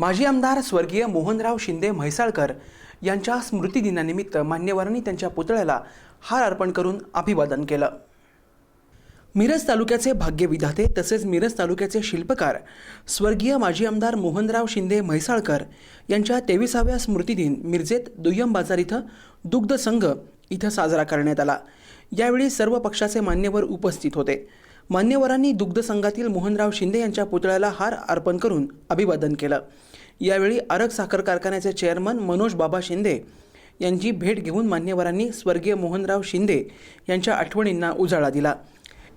माजी आमदार स्वर्गीय मोहनराव शिंदे म्हैसाळकर यांच्या स्मृतिदिनानिमित्त मान्यवरांनी त्यांच्या पुतळ्याला हार अर्पण करून अभिवादन केलं. मिरज तालुक्याचे भाग्यविधाते तसेच मिरज तालुक्याचे शिल्पकार स्वर्गीय माजी आमदार मोहनराव शिंदे म्हैसाळकर यांच्या तेविसाव्या स्मृतिदिन मिरजेत दुय्यम बाजार इथं दुग्ध संघ इथं साजरा करण्यात आला. यावेळी सर्व पक्षाचे मान्यवर उपस्थित होते. मान्यवरांनी दुग्ध संघातील मोहनराव शिंदे यांच्या पुतळ्याला हार अर्पण करून अभिवादन केलं. यावेळी आरग साखर कारखान्याचे चेअरमन मनोज बाबा शिंदे यांची भेट घेऊन मान्यवरांनी स्वर्गीय मोहनराव शिंदे यांच्या आठवणींना उजाळा दिला.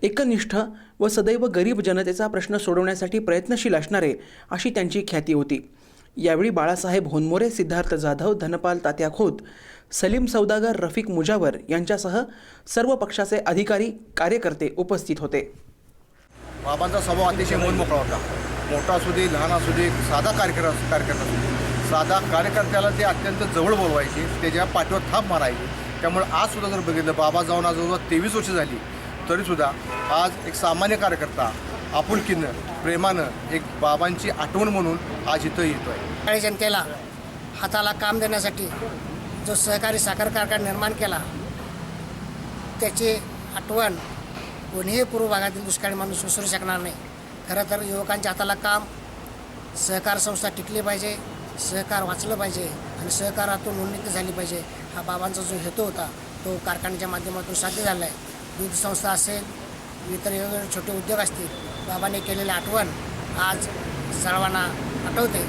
एकनिष्ठ व सदैव गरीब जनतेचा प्रश्न सोडवण्यासाठी प्रयत्नशील असणारे अशी त्यांची ख्याती होती. यावेळी बाळासाहेब होनमोरे सिद्धार्थ जाधव धनपाल तात्या खोत सलीम सौदागर रफिक मुजावर यांच्यासह सर्व पक्षाचे अधिकारी कार्यकर्ते उपस्थित होते. बाबांचा स्वभाव अतिशय मनमोकळा होता. मोठा असू दे लहान असू दे साधा कार्यकर्ता कार्यकर्ता असू साधा कार्यकर्त्याला ते अत्यंत जवळ बोलवायचे त्याच्या पाठीवर थाप मारायचे त्यामुळे आज सुद्धा जर बघितलं बाबा जाऊन आज तेवीस वर्ष झाली तरीसुद्धा आज एक सामान्य कार्यकर्ता आपुलकीनं प्रेमानं एक बाबांची आठवण म्हणून आज इथं येतो आहे सकाळी जनतेला हाताला काम देण्यासाठी जो सहकारी साखर कारखाना निर्माण केला त्याची आठवण कोणीही पूर्व भागातील दुष्काळी माणूस विसरू शकणार नाही. खरं तर युवकांच्या हाताला काम सहकार संस्था टिकली पाहिजे सहकार वाचलं पाहिजे आणि सहकारातून उन्नती झाली पाहिजे हा बाबांचा जो हेतू होता तो कारखान्याच्या माध्यमातून साध्य झाला आहे दूध संस्था असेल इतर वेगवेगळे छोटे उद्योग असतील बाबांनी केलेली आठवण आज सर्वांना आठवते.